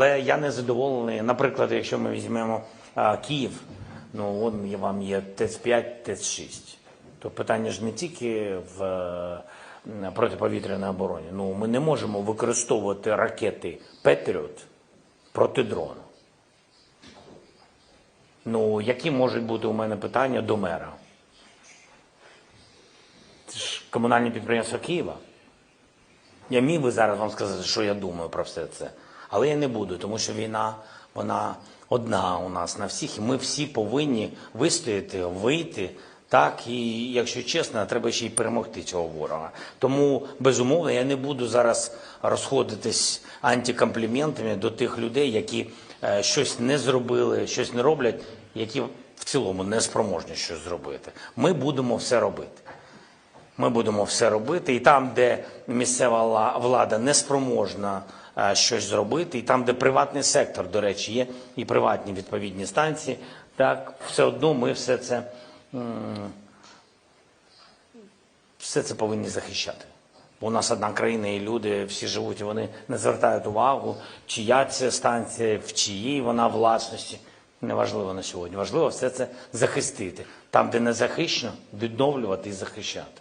Але я не задоволений. Наприклад, якщо ми візьмемо а, Київ, ну он вам є ТЕЦ-5, ТЕЦ-6. То питання ж не тільки в е, протиповітряній обороні. Ну, ми не можемо використовувати ракети Петріот проти дрону. Ну, які можуть бути у мене питання до мера? Це ж комунальне підприємство Києва. Я міг би зараз вам сказати, що я думаю про все це, але я не буду, тому що війна вона одна у нас на всіх, і ми всі повинні вистояти, вийти. Так, і якщо чесно, треба ще й перемогти цього ворога. Тому безумовно я не буду зараз розходитись антикомпліментами до тих людей, які е, щось не зробили, щось не роблять, які в цілому не спроможні щось зробити. Ми будемо все робити. Ми будемо все робити, і там, де місцева влада не спроможна е, щось зробити, і там, де приватний сектор, до речі, є і приватні відповідні станції, так все одно ми все це, все це повинні захищати. Бо у нас одна країна, і люди всі живуть, і вони не звертають увагу, чия це станція, в чиїй вона власності. Неважливо на сьогодні. Важливо все це захистити. Там, де не захищено, відновлювати і захищати.